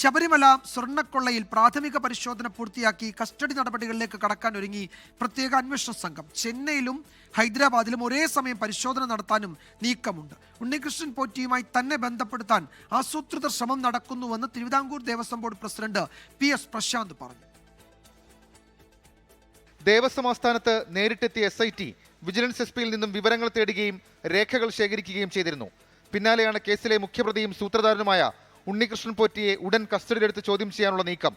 ശബരിമല സ്വർണക്കൊള്ളയിൽ പ്രാഥമിക പരിശോധന പൂർത്തിയാക്കി കസ്റ്റഡി നടപടികളിലേക്ക് കടക്കാൻ ഒരുങ്ങി പ്രത്യേക അന്വേഷണ സംഘം. ചെന്നൈയിലും ഹൈദരാബാദിലും ഒരേ സമയം പരിശോധന നടത്താനും നീക്കമുണ്ട്. ഉണ്ണികൃഷ്ണൻ പോറ്റിയുമായി തന്നെ ബന്ധപ്പെടുത്താൻ ആസൂത്രിത ശ്രമം നടക്കുന്നുവെന്ന് Thiruvithamkoor Devaswom board president P S Prashanth പറഞ്ഞു. ദേവസ്വം ആസ്ഥാനത്ത് നേരിട്ടെത്തിയ S I T vigilance S പിയിൽ നിന്നും വിവരങ്ങൾ തേടുകയും രേഖകൾ ശേഖരിക്കുകയും ചെയ്തിരുന്നു. പിന്നാലെയാണ് കേസിലെ മുഖ്യപ്രതിയും സൂത്രധാരനുമായ ഉണ്ണികൃഷ്ണൻ പോറ്റിയെ ഉടൻ കസ്റ്റഡിയിലെടുത്ത് ചോദ്യം ചെയ്യാനുള്ള നീക്കം.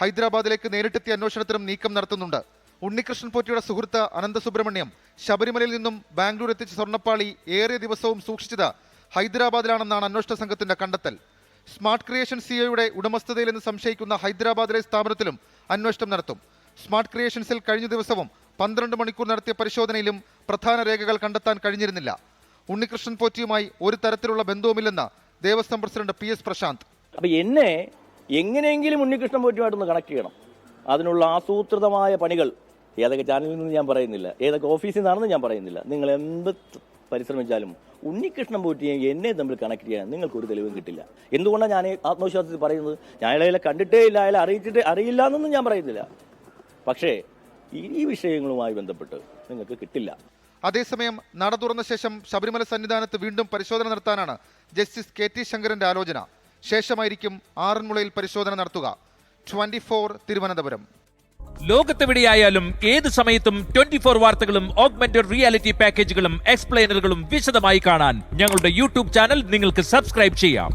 ഹൈദരാബാദിലേക്ക് നേരിട്ടെത്തിയ അന്വേഷണത്തിനും നീക്കം നടത്തുന്നുണ്ട്. ഉണ്ണികൃഷ്ണൻ പോറ്റിയുടെ സുഹൃത്ത് അനന്തസുബ്രഹ്മണ്യം ശബരിമലയിൽ നിന്നും ബാംഗ്ലൂർ എത്തിച്ച സ്വർണപ്പാളി ഏറെ ദിവസവും സൂക്ഷിച്ചത് ഹൈദരാബാദിലാണെന്നാണ് അന്വേഷണ സംഘത്തിന്റെ കണ്ടെത്തൽ. സ്മാർട്ട് ക്രിയേഷൻ സിഒയുടെ ഉടമസ്ഥതയിലെന്ന് സംശയിക്കുന്ന ഹൈദരാബാദിലെ സ്ഥാപനത്തിലും അന്വേഷണം നടത്തും. സ്മാർട്ട് ക്രിയേഷൻസിൽ കഴിഞ്ഞ ദിവസവും പന്ത്രണ്ട് മണിക്കൂർ നടത്തിയ പരിശോധനയിലും പ്രധാന രേഖകൾ കണ്ടെത്താൻ കഴിഞ്ഞിരുന്നില്ല. ഉണ്ണികൃഷ്ണൻ പോറ്റിയുമായി ഒരു തരത്തിലുള്ള ബന്ധവുമില്ലെന്ന് Devaswom president P S Prashanth. അപ്പൊ എന്നെ എങ്ങനെയെങ്കിലും ഉണ്ണികൃഷ്ണൻ പോറ്റുമായിട്ടൊന്ന് കണക്ട് ചെയ്യണം. അതിനുള്ള ആസൂത്രിതമായ പണികൾ ഏതൊക്കെ ചാനലിൽ നിന്ന് ഞാൻ പറയുന്നില്ല. ഏതൊക്കെ ഓഫീസിൽ നിന്നാണെന്ന് ഞാൻ പറയുന്നില്ല. നിങ്ങൾ എന്ത് പരിശ്രമിച്ചാലും ഉണ്ണികൃഷ്ണൻ പോറ്റിയും എന്നെ തമ്മിൽ കണക്ട് ചെയ്യാൻ നിങ്ങൾക്ക് ഒരു തെളിവും കിട്ടില്ല. എന്തുകൊണ്ടാണ് ഞാൻ ആത്മവിശ്വാസത്തിൽ പറയുന്നത്? ഞാൻ അയാളെ കണ്ടിട്ടേ ഇല്ല അയാളെ അറിയിച്ചിട്ട് അറിയില്ല എന്നൊന്നും ഞാൻ പറയുന്നില്ല. പക്ഷേ ഈ വിഷയങ്ങളുമായി ബന്ധപ്പെട്ട് നിങ്ങൾക്ക് കിട്ടില്ല. അതേസമയം നട തുറന്ന ശേഷം ശബരിമല സന്നിധാനത്ത് വീണ്ടും പരിശോധന നടത്താനാണ് ജസ്റ്റിസ് കെ ടി ശങ്കരന്റെ ആലോചന. ശേഷമായിരിക്കും ആറന്മുളയിൽ പരിശോധന നടത്തുക. Twenty four Thiruvananthapuram. ലോകത്തെവിടെയായാലും ഏത് സമയത്തും ട്വന്റി ഫോർ വാർത്തകളും ഓഗ്മെന്റഡ് റിയാലിറ്റി പാക്കേജുകളും എക്സ്പ്ലെയിനറുകളും വിശദമായി കാണാൻ ഞങ്ങളുടെ യൂട്യൂബ് ചാനൽ നിങ്ങൾക്ക് സബ്സ്ക്രൈബ് ചെയ്യാം.